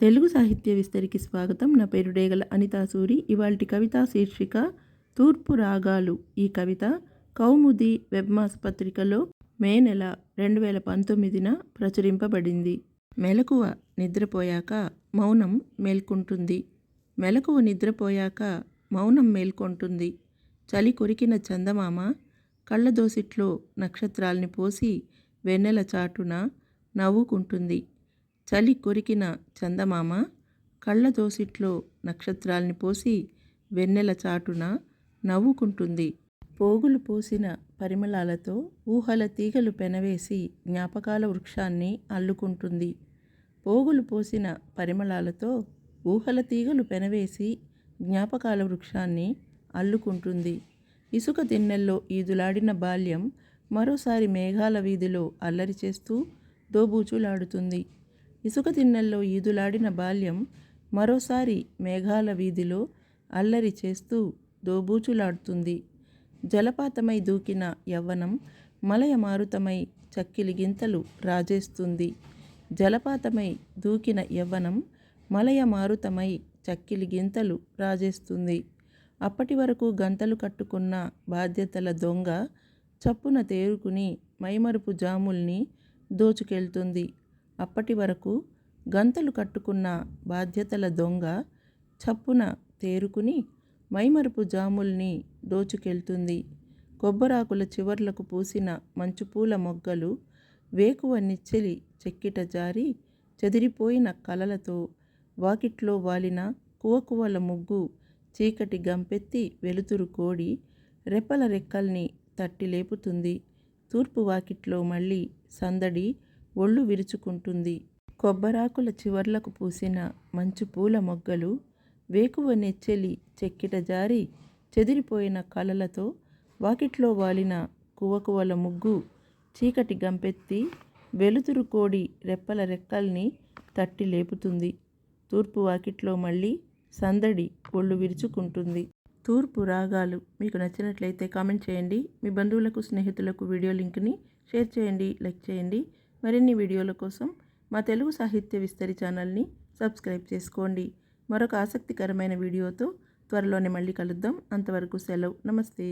తెలుగు సాహిత్య విస్తరికి స్వాగతం. నా పేరు డేగల అనితా సూరి. ఇవాల్టి కవిత శీర్షిక తూర్పు రాగాలు. ఈ కవిత కౌముది వెబ్మాస్ పత్రికలో మే నెల రెండు వేల పంతొమ్మిదిన ప్రచురింపబడింది. మెలకువ నిద్రపోయాక మౌనం మేల్కొంటుంది. మెలకువ నిద్రపోయాక మౌనం మేల్కొంటుంది. చలి కొరికిన చందమామ కళ్ళదోసిట్లో నక్షత్రాల్ని పోసి వెన్నెల చాటున నవ్వుకుంటుంది. చలి కొరికిన చందమామ కళ్ళ దోసిట్లో నక్షత్రాల్ని పోసి వెన్నెల చాటున నవ్వుకుంటుంది. పోగులు పోసిన పరిమళాలతో ఊహల తీగలు పెనవేసి జ్ఞాపకాల వృక్షాన్ని అల్లుకుంటుంది. పోగులు పోసిన పరిమళాలతో ఊహల తీగలు పెనవేసి జ్ఞాపకాల వృక్షాన్ని అల్లుకుంటుంది. ఇసుక తిన్నెల్లో ఈదులాడిన బాల్యం మరోసారి మేఘాల వీధిలో అల్లరి చేస్తూ దోబూచులాడుతుంది. ఇసుక తిన్నెల్లో ఈదులాడిన బాల్యం మరోసారి మేఘాల వీధిలో అల్లరి చేస్తూ దోబూచులాడుతుంది. జలపాతమై దూకిన యవ్వనం మలయ మారుతమై చక్కిలి గింతలు రాజేస్తుంది. జలపాతమై దూకిన యవ్వనం మలయ మారుతమై చక్కిలి గింతలు రాజేస్తుంది. అప్పటి వరకు గంతలు కట్టుకున్న బాధ్యతల దొంగ చప్పున తేరుకుని మైమరుపు జాముల్ని దోచుకెళ్తుంది. అప్పటి వరకు గంతలు కట్టుకున్న బాధ్యతల దొంగ చప్పున తేరుకుని మైమరుపు జాముల్ని దోచుకెళ్తుంది. కొబ్బరాకుల చివర్లకు పూసిన మంచుపూల మొగ్గలు వేకువ నిచ్చెలి చెక్కిట జారి చెదిరిపోయిన కలలతో వాకిట్లో వాలిన కువకువల ముగ్గు చీకటి గంపెత్తి వెలుతురు కోడి రెప్పల రెక్కల్ని తట్టి లేపుతుంది. తూర్పు వాకిట్లో మళ్ళీ సందడి ఒళ్ళు విరుచుకుంటుంది. కొబ్బరాకుల చివర్లకు పూసిన మంచు పూల మొగ్గలు వేకువ నెచ్చెలి చెక్కిట జారి చెదిరిపోయిన కలలతో వాకిట్లో వాలిన కువకువల ముగ్గు చీకటి గంపెత్తి వెలుతురు కోడి రెప్పల రెక్కల్ని తట్టి లేపుతుంది. తూర్పు వాకిట్లో మళ్ళీ సందడి ఒళ్ళు విరుచుకుంటుంది. తూర్పు రాగాలు మీకు నచ్చినట్లయితే కామెంట్ చేయండి. మీ బంధువులకు స్నేహితులకు వీడియో లింక్ని షేర్ చేయండి లైక్ చేయండి. మరిన్ని వీడియోల కోసం మా తెలుగు సాహిత్య విస్తరి ఛానల్ని సబ్స్క్రైబ్ చేసుకోండి. మరొక ఆసక్తికరమైన వీడియోతో త్వరలోనే మళ్ళీ కలుద్దాం. అంతవరకు సెలవు. నమస్తే.